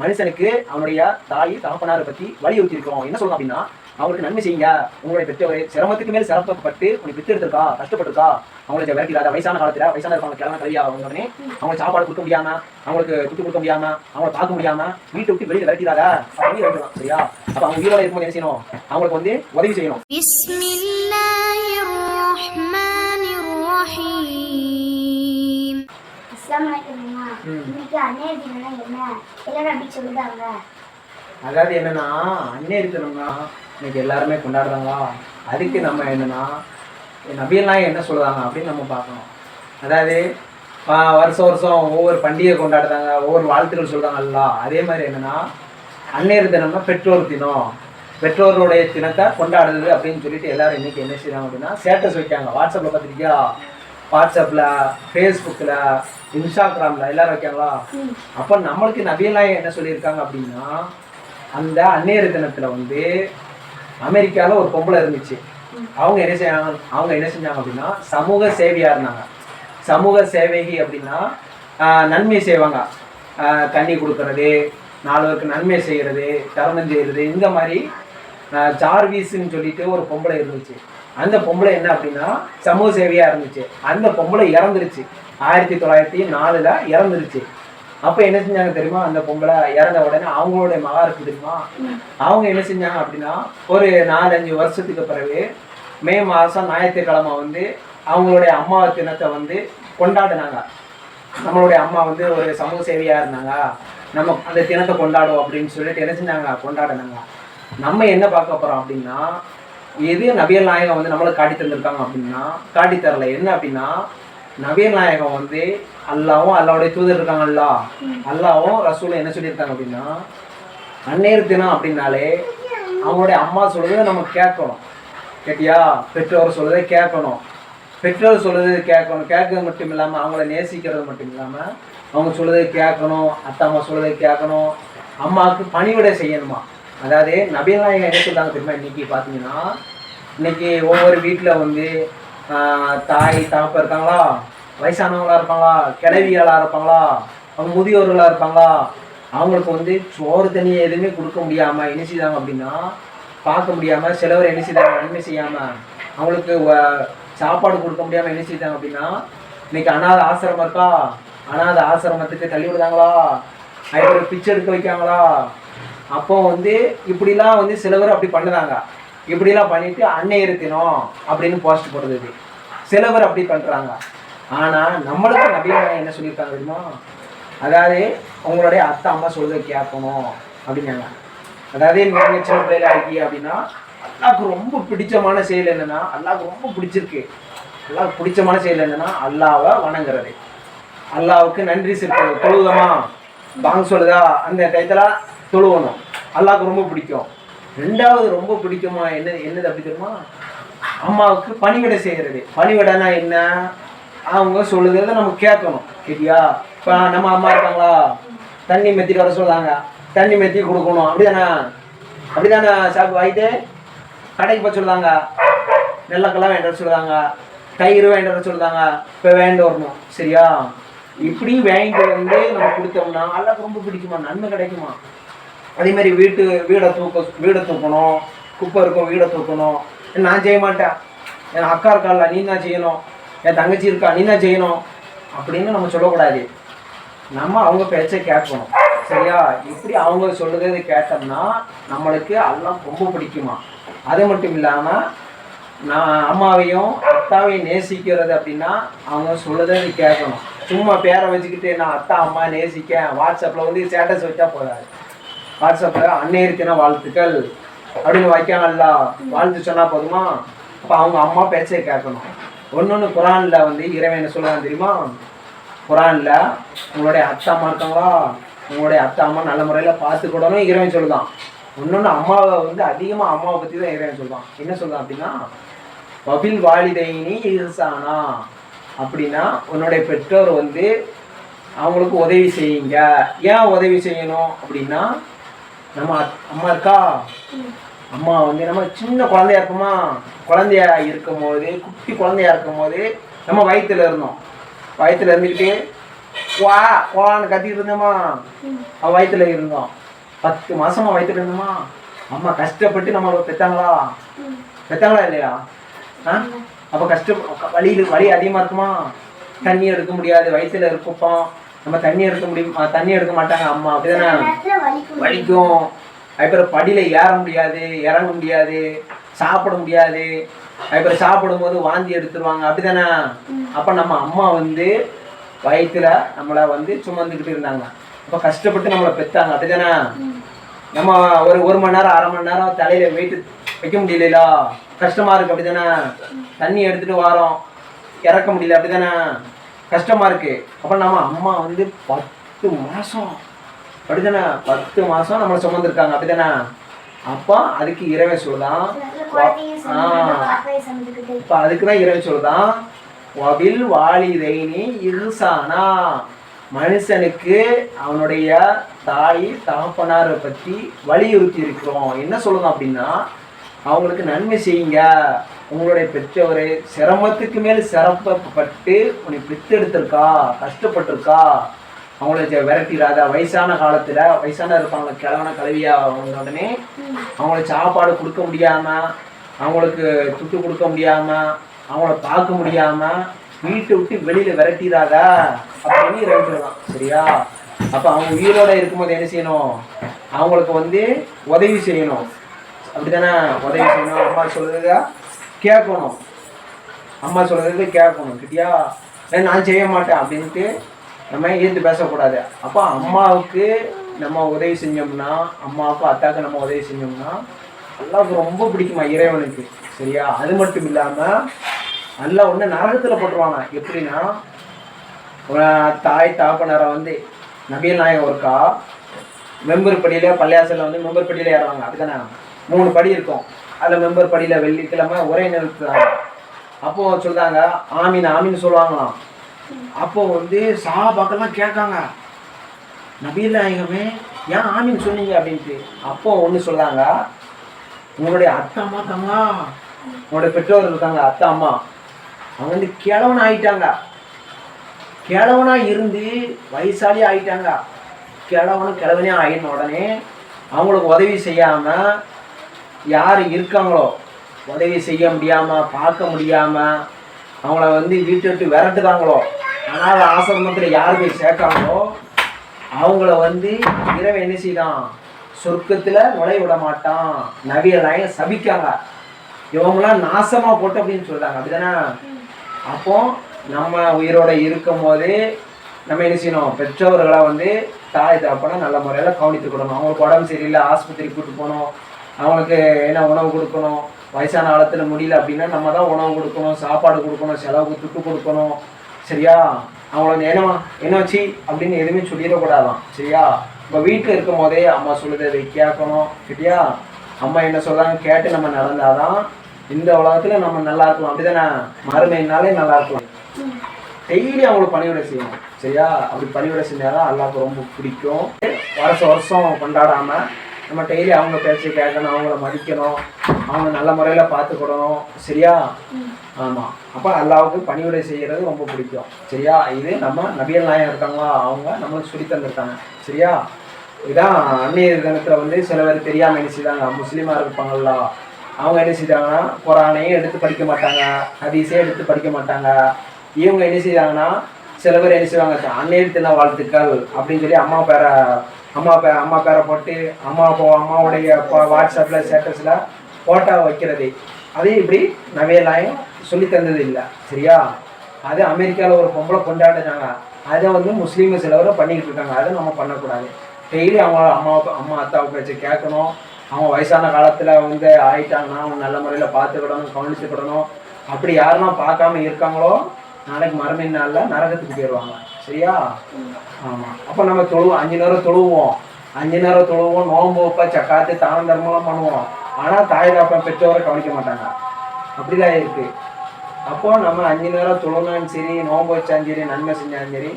மனுஷனுக்கு அவனுடைய தாய் தகப்பனாரை பற்றி வலியுறுத்தி இருக்கோம் என்ன சொல்லலாம் அப்படின்னா அவங்களுக்கு நன்மை செய்யுங்க. உங்களுடைய பெற்ற சிரமத்துக்கு மேல் சிரமப்பட்டு உனக்கு பெற்று எடுத்திருக்கா கஷ்டப்பட்டிருக்கா? அவங்களுக்கு விளக்கிறாத வயசான காலத்துல வயசான இருப்பாங்க கிழமை கல்வி உடனே அவங்களுக்கு சாப்பாடு கொடுக்க முடியாம அவங்களுக்கு துட்டு கொடுக்க முடியாம அவங்களை பார்க்க முடியாம வீட்டை விட்டு வெளியில விளக்கிறாத வெளியே விளக்கலாம் சரியா? அப்ப அவங்க உயிரோட இருக்கும்போது என்ன செய்யணும்? அவங்களுக்கு வந்து உதவி செய்யணும். அஸ்லாம் வலைக்கம் இன்னைக்கு அன்னைய தினம்னா என்ன? எல்லாரும் அப்படி சொல்லுதாங்க. அதாவது என்னன்னா அன்னை இருக்கணும்னா இன்னைக்கு எல்லாருமே கொண்டாடுறாங்களா? அதுக்கு நம்ம என்னன்னா நபியெல்லாம் என்ன சொல்கிறாங்க அப்படின்னு நம்ம பார்க்கணும். அதாவது வருஷம் வருஷம் ஒவ்வொரு பண்டிகை கொண்டாடுறாங்க ஒவ்வொரு வாழ்த்துக்கள் சொல்றாங்கல்ல. அதே மாதிரி என்னன்னா அன்னையர் தினம்னா பெற்றோர் தினம். பெற்றோருடைய தினத்தை கொண்டாடுறது அப்படின்னு சொல்லிட்டு எல்லாரும் இன்னைக்கு என்ன செய்கிறாங்க அப்படின்னா ஸ்டேட்டஸ் வைக்காங்க வாட்ஸ்அப்பில் பார்த்துருக்கியா? வாட்ஸ்அப்பில் ஃபேஸ்புக்கில் இன்ஸ்டாகிராமில் எல்லாரும் வைக்காங்களா அப்போ நம்மளுக்கு நபியெல்லாம் என்ன சொல்லியிருக்காங்க அப்படின்னா அந்த அந்நேர தினத்தில் வந்து அமெரிக்காவில் ஒரு பொம்பளை இருந்துச்சு. அவங்க என்ன செய்யாங்க? அவங்க என்ன செஞ்சாங்க அப்படின்னா சமூக சேவையாக இருந்தாங்க. சமூக சேவைகி அப்படின்னா நன்மை செய்வாங்க. தண்ணி கொடுக்கறது நாலு பேருக்கு நன்மை செய்கிறது தர்மம் செய்கிறது இந்த மாதிரி ஜார்வீஸ்ன்னு சொல்லிட்டு ஒரு பொம்பளை இருந்துச்சு. அந்த பொம்பளை என்ன அப்படின்னா சமூக சேவையாக இருந்துச்சு. அந்த பொம்பளை இறந்துருச்சு. ஆயிரத்தி தொள்ளாயிரத்தி நாலில் இறந்துருச்சு. அப்போ என்ன செஞ்சாங்க தெரியுமா? அந்த பொம்பளை இறந்த உடனே அவங்களுடைய மகா இருக்கு தெரியுமா? அவங்க என்ன செஞ்சாங்க அப்படின்னா ஒரு நாலஞ்சு வருஷத்துக்கு பிறகு மே மாதம் ஞாயிற்றுக்கிழமை வந்து அவங்களுடைய அம்மா தினத்தை வந்து கொண்டாடினாங்க. நம்மளுடைய அம்மா வந்து ஒரு சமூக சேவையாக இருந்தாங்க. நம்ம அந்த தினத்தை கொண்டாடுவோம் அப்படின்னு சொல்லிட்டு என்ன செஞ்சாங்க? கொண்டாடினாங்க. நம்ம என்ன பார்க்க போகிறோம் அப்படின்னா எது நபியல் நாயகம் வந்து நம்மளுக்கு காட்டி தந்திருக்காங்க அப்படின்னா காட்டி தரல. என்ன அப்படின்னா நபியல் நாயகம் வந்து அல்லாவும் அல்லாவுடைய தூதர் இருக்காங்கல்ல. அல்லாவும் ரசூலும் என்ன சொல்லியிருக்காங்க அப்படின்னா அந்நேர தினம் அப்படின்னாலே அவங்களுடைய அம்மா சொல்றதை நம்ம கேட்கணும். கேட்டியா? பெற்றோர் சொல்றதை கேட்கணும். பெற்றோர் சொல்றதை கேட்கணும். கேட்கறது மட்டும் இல்லாமல் அவங்கள நேசிக்கிறது மட்டும் இல்லாமல் அவங்க சொல்றதை கேட்கணும். அத்தை அம்மா சொல்றதை கேட்கணும். அம்மாவுக்கு பணிவிடை செய்யணுமா? அதாவது நபிநாயகம் என்ன சொல்றாங்க திரும்ப இன்னைக்கு பார்த்தீங்கன்னா இன்னைக்கு ஒவ்வொரு வீட்டில் வந்து தாய் தகப்ப இருக்காங்களா? வயசானவங்களா இருப்பாங்களா? கிழவிகளா இருப்பாங்களா? அவங்க முதியோர்களா இருப்பாங்களா? அவங்களுக்கு வந்து சோறு தண்ணி எதுவுமே கொடுக்க முடியாம என்ன செய்தாங்க அப்படின்னா பார்க்க முடியாம சிலவர் என்ன செய்தாங்க நன்மை செய்யாம அவங்களுக்கு சாப்பாடு கொடுக்க முடியாம என்ன செய்தாங்க அப்படின்னா இன்னைக்கு அனாத ஆசிரமம் இருக்கா? அனாத ஆசிரமத்துக்கு தள்ளி விடுதாங்களா அதுக்கு பிச்சை எடுக்க வைக்காங்களா அப்போ வந்து இப்படிலாம் வந்து சிலவர் அப்படி பண்ணுறாங்க. இப்படிலாம் பண்ணிட்டு அன்னையர் தினம் அப்படின்னு போஸ்ட் போடுறது. சிலவர் அப்படி பண்ணுறாங்க ஆனால் நம்மளுக்கு நபியாக என்ன சொல்லியிருக்காங்க தெரியுமா? அதாவது உங்களுடைய அத்தை அம்மா சொல்றதை கேட்கணும் அப்படின்னாங்க. அதாவது நீங்க சின்ன பிள்ளைல ஆகி அப்படின்னா அல்லாவுக்கு ரொம்ப பிடிச்சமான செயல் என்னன்னா அல்லாவுக்கு ரொம்ப பிடிச்சிருக்கு. அல்லாவுக்கு பிடிச்சமான செயல் என்னன்னா அல்லாவை வணங்குறது. அல்லாவுக்கு நன்றி செலுத்துறது. தொழுதமா பாங்க சொல்லுதா? அந்த டயத்துல தொழுவணும் அல்லாவுக்கு ரொம்ப பிடிக்கும். ரெண்டாவது ரொம்ப பிடிக்குமா? என்ன என்னது அப்படி தெரியுமா? அம்மாவுக்கு பணிவிடை செய்கிறது பணிவிடைனா என்ன? அவங்க சொல்லுறத நம்ம கேட்கணும். சரியா? இப்போ நம்ம அம்மா இருக்காங்களா? தண்ணி மெத்திட்டு வர சொல்லுவாங்க தண்ணி மெத்தி கொடுக்கணும். அப்படிதானே? அப்படிதானே சாப்பிட்டு வாங்கிட்டு கடைக்கு போய் சொல்லுவாங்க நெல்லக்கெல்லாம் வேண்ட சொல்லுவாங்க தயிர் வேண்ட வர சொல்லுவாங்க இப்போ வேண்டு வரணும். சரியா? இப்படி வாங்கிட்டு வந்து நம்ம கொடுத்தோம்னா அல்லாக்கு ரொம்ப பிடிக்குமா? நன்மை கிடைக்குமா? அதே மாதிரி வீட்டு வீடை தூக்க வீடை தூக்கணும் குப்பை இருக்கும் வீடை தூக்கணும். நான் செய்ய மாட்டேன். என் அக்கா இருக்கால நீ தான் செய்யணும். என் தங்கச்சி இருக்கா நீ தான் செய்யணும். அப்படின்னு நம்ம சொல்லக்கூடாது. நம்ம அவங்க பேச்சை கேட்கணும். சரியா? இப்படி அவங்க சொல்லுறதை கேட்டோம்னா நம்மளுக்கு எல்லாம் ரொம்ப பிடிக்குமா? அது மட்டும் இல்லாமல் நான் அம்மாவையும் அத்தாவையும் நேசிக்கிறது அப்படின்னா அவங்க சொல்லுறதை கேட்கணும். சும்மா பேரை வச்சுக்கிட்டு நான் அத்தா அம்மா நேசிக்க வாட்ஸ்அப்பில் வந்து ஸ்டேட்டஸ் வச்சா போதாது. வாட்ஸ்அப்பில் அன்னையர் தின வாழ்த்துக்கள். அப்படின்னு வைக்காங்கல்ல வாழ்த்து சொன்னால் போதுமா? அப்போ அவங்க அம்மா பேச்சை கேட்கணும். ஒன்று ஒன்று குரானில் வந்து இறைவன் என்ன சொல்லுவாங்க தெரியுமா? குரானில் உங்களுடைய அத்தை அம்மா இருக்காங்களா? உங்களுடைய அத்தை அம்மா நல்ல முறையில் பார்த்துக்கூடணும் இறைவன் சொல்லுதான். இன்னொன்று அம்மாவை வந்து அதிகமாக அம்மாவை பற்றி தான் இறைவன் சொல்லுவான். என்ன சொல்லுவான் அப்படின்னா பபில் வாலிதைனி இல்சானா அப்படின்னா உன்னுடைய பெற்றோர் வந்து அவங்களுக்கு உதவி செய்யுங்க. ஏன் உதவி செய்யணும் அப்படின்னா நம்ம அம்மா இருக்கா? அம்மா வந்து நம்ம சின்ன குழந்தையா இருப்போமா குழந்தையா இருக்கும் போது குட்டி குழந்தையா இருக்கும் போது நம்ம வயிற்றுல இருந்தோம். வயிற்றுல இருந்துக்கிட்டு வா வான்னு கத்திட்டு இருந்தோமா? அவள் வயிற்றுல இருந்தோம். பத்து மாசமா வயிற்றுல இருந்தோமா? அம்மா கஷ்டப்பட்டு நம்மளை பெத்தாங்களா? பெத்தாங்களா இல்லையா? ஆ? அப்போ கஷ்ட வலி வலி அதிகமாக இருக்குமா? தண்ணி எடுக்க முடியாது வயிற்றுல இருப்போம் நம்ம தண்ணி எடுக்க முடியும். தண்ணி எடுக்க மாட்டாங்க அம்மா. அப்படிதானே? வலிக்கும். அதுக்கப்புறம் படியில ஏற முடியாது இறங்க முடியாது சாப்பிட முடியாது. அதுக்கப்புறம் சாப்பிடும்போது வாந்தி எடுத்துருவாங்க. அப்படிதானே? அப்ப நம்ம அம்மா வந்து வயித்துல நம்மளை வந்து சுமந்துக்கிட்டு இருந்தாங்க. அப்ப கஷ்டப்பட்டு நம்மளை பெத்தாங்க. அப்படிதானே. நம்ம ஒரு ஒரு மணி நேரம் அரை மணி நேரம் தலையில வெயிட் வைக்க முடியல கஷ்டமா இருக்கு. அப்படிதானே? தண்ணி எடுத்துட்டு வாரோம். இறக்க முடியல. அப்படிதானே? கஷ்டமா இருக்கு. அப்ப நம்ம அம்மா வந்து பத்து மாசம். அப்படிதானே பத்து மாசம் நம்மளை சுமந்துருக்காங்க. அப்படிதானே அப்போ அதுக்கு இறைவன் சொல்லுதான். இப்ப அதுக்கு தான் இறைவன் சொல்லுதான் வபில் வாலிதைனி இர்சானா. மனுஷனுக்கு அவனுடைய தாய் தகப்பனாரை பற்றி வலியுறுத்தி இருக்கிறோம் என்ன சொல்லணும் அப்படின்னா அவங்களுக்கு நன்மை செய்யுங்க. உங்களுடைய பெற்றவரை சிரமத்துக்கு மேல் சிரமப்பட்டு உன்னை பித்தெடுத்திருக்கா கஷ்டப்பட்டிருக்கா? அவங்கள விரட்டிடாத வயசான காலத்துல வயசான இருப்பாங்க கிழவன கலவியா வந்த உடனே அவங்களுக்கு சாப்பாடு கொடுக்க முடியாம அவங்களுக்கு துட்டு கொடுக்க முடியாம அவங்கள பார்க்க முடியாம வீட்டை விட்டு வெளியில விரட்டிடாத அப்படின்னு இறைவன் சரியா? அப்ப அவங்க உயிரோட இருக்கும்போது என்ன செய்யணும்? அவங்களுக்கு வந்து உதவி செய்யணும். அப்படிதானே உதவி செய்யணும். அம்மா சொல்றத கேட்கணும் அம்மா சொல்கிறது கேட்கணும் கிட்டியா நான் செய்ய மாட்டேன் அப்படின்ட்டு நம்ம ஏத்து பேசக்கூடாது. அப்போ அம்மாவுக்கு நம்ம உதவி செஞ்சோம்னா அம்மாவுக்கும் அத்தாக்கு நம்ம உதவி செஞ்சோம்னா அல்லாவுக்கு ரொம்ப பிடிக்குமா இறைவனுக்கு சரியா? அது மட்டும் இல்லாமல் நல்லா ஒன்று நரகத்தில் போட்டுருவாங்க. எப்படின்னா தாய் தாப்பனரை வந்து நபியல் நாயகம் ஒருக்கா மெம்பர் படியில் பள்ளியாசலில் வந்து மெம்பர் படியில் ஏறுவாங்க. அப்படிதானே மூணு படி இருக்கும். அதில் மெம்பர் படியில் வெள்ளிக்கிழமை ஒரே நிறுத்துறாங்க. அப்போ சொல்கிறாங்க ஆமீன் ஆமீன் சொல்லுவாங்களாம். அப்போ வந்து சஹாபாக்கெல்லாம் கேட்காங்க. நபியல் நாயகமே ஏன் ஆமீன் சொன்னீங்க அப்படின்ட்டு. அப்போ ஒன்று சொல்றாங்க உங்களுடைய அத்தை அம்மா தாங்களா உங்களுடைய பெற்றோர் இருக்காங்க அத்தை அம்மா. அவங்க வந்து கிழவன் ஆயிட்டாங்க. கிழவனா இருந்து வயசாலி ஆயிட்டாங்க. கிழவனும் கிழவனே ஆயின உடனே அவங்களுக்கு உதவி செய்யாமல் யார் இருக்காங்களோ உதவி செய்ய முடியாமல் பார்க்க முடியாமல் அவங்கள வந்து வீட்டை விட்டு விரட்டுதாங்களோ ஆனால் ஆசிரமத்தில் யார் போய் சேர்க்காங்களோ அவங்கள வந்து இரவு என்ன செய்தான்? சொர்க்கத்தில் நுழைய விட மாட்டான். நவியலாயும் சபிக்காங்க இவங்களாம் நாசமாக போட்டு அப்படின்னு சொல்கிறாங்க அப்படிதானே? அப்போ நம்ம உயிரோட இருக்கும் போது நம்ம என்ன செய்யணும்? பெற்றோர்களாக வந்து தாய் தகப்பனை நல்ல முறையில் கவனித்துக்கிடணும் அவங்களுக்கு உடம்பு சரியில்லை ஆஸ்பத்திரிக்கு கூட்டு போகணும். அவங்களுக்கு என்ன உணவு கொடுக்கணும்? வயசான காலத்தில் முடியல அப்படின்னா நம்ம தான் உணவு கொடுக்கணும் சாப்பாடு கொடுக்கணும் செலவுக்கு துட்டு கொடுக்கணும். சரியா? அவங்கள வந்து என்ன வச்சு? அப்படின்னு எதுவுமே சொல்லிடக்கூடாதான். சரியா? இப்போ வீட்டில் இருக்கும் போதே அம்மா சொல்லுது கேட்கணும். சரியா? அம்மா என்ன சொல்கிறாங்க கேட்டு நம்ம நடந்தாதான் இந்த உலகத்தில் நம்ம நல்லா இருக்கலாம். அப்படிதானே? மறுமையினாலே நல்லா இருக்கலாம். டெய்லி அவங்களுக்கு பணிவிடை செய்யணும். சரியா? அப்படி பணிவிடை செஞ்சாதான் எல்லாருக்கும் ரொம்ப பிடிக்கும். வருஷம் வருஷம் கொண்டாடாமல் நம்ம டெய்லி அவங்க பேச்சு கேட்கணும் அவங்கள மதிக்கணும் அவங்க நல்ல முறையில் பார்த்துக்கிடணும். சரியா. ஆமாம் அப்போ அல்லாவுக்கு பணிவிடை செய்கிறது ரொம்ப பிடிக்கும். சரியா? இது நம்ம நபியல் நாயகம் இருக்காங்களா? அவங்க நம்மளுக்கு சொல்லி தந்திருக்காங்க. சரியா? இதான் அன்னைய தினத்தில் வந்து சில பேர் தெரியாமல் என்ன செய்தாங்க? முஸ்லீமாக இருப்பாங்கல்ல. அவங்க என்ன செய்தாங்கன்னா குரானையும் எடுத்து படிக்க மாட்டாங்க ஹதீஸே எடுத்து படிக்க மாட்டாங்க. இவங்க என்ன செய்தாங்கன்னா சில பேர் என்ன செய்வாங்க? அன்னைய தின வாழ்த்துக்கள் அப்படின்னு சொல்லி அம்மா பேரை அம்மா பே அம்மா பேரை போட்டு அம்மா அப்போ அம்மாவுடைய வாட்ஸ்அப்பில் வாட்ஸ்அப்ல ஸ்டேட்டஸில் ஃபோட்டோ வைக்கிறது. அதையும் இப்படி நவையலாயும் சொல்லி தந்தது இல்லை சரியா? அது அமெரிக்காவில் ஒரு பொம்பளை கொண்டாடுனாங்க. அதை வந்து முஸ்லீம் சிலவரை பண்ணிக்கிட்டு இருக்காங்க. அதை நம்ம பண்ணக்கூடாது. டெய்லி அவங்க அம்மா அம்மா அத்தாவை பேச்சு கேட்கணும். அவங்க வயசான காலத்தில் வந்து ஆயிட்டாங்கன்னா அவங்க நல்ல முறையில் பார்த்துக்கிடணும் கவனிச்சுக்கிடணும். அப்படி யாரெல்லாம் பார்க்காம இருக்காங்களோ நாளைக்கு மறுமை நாளில் நரகத்துக்கு போயிடுவாங்க சரியா? ஆமாம் அப்போ நம்ம தொழுவோம் அஞ்சு நேரம் தொழுவோம். அஞ்சு நேரம் தொழுவோம் நோன்பு வைப்பா சக்காத்து தான தர்மம்லாம் பண்ணுவோம். ஆனால் தாய் தாப்பன் பெற்றோரை கவனிக்க மாட்டாங்க. அப்படிதான் இருக்கு. அப்போ நம்ம அஞ்சு நேரம் தொழுனாலும் சரி நோன்பு வச்சாலும் சரி நன்மை செஞ்சாலும் சரி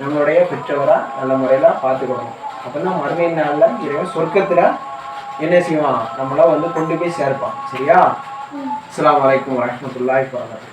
நம்மளுடைய பெற்றோரை நல்ல முறையில் பார்த்துக்கிடணும் அப்போ தான் மறுமை நாளில் இறைவன் சொர்க்கத்தில் என்ன செய்வான்? நம்மள வந்து கொண்டு போய் சேர்ப்பான். சரியா? அஸ்ஸலாமு அலைக்கும் வரஹ்மத்துல்லாஹி வபரகாத்துஹு.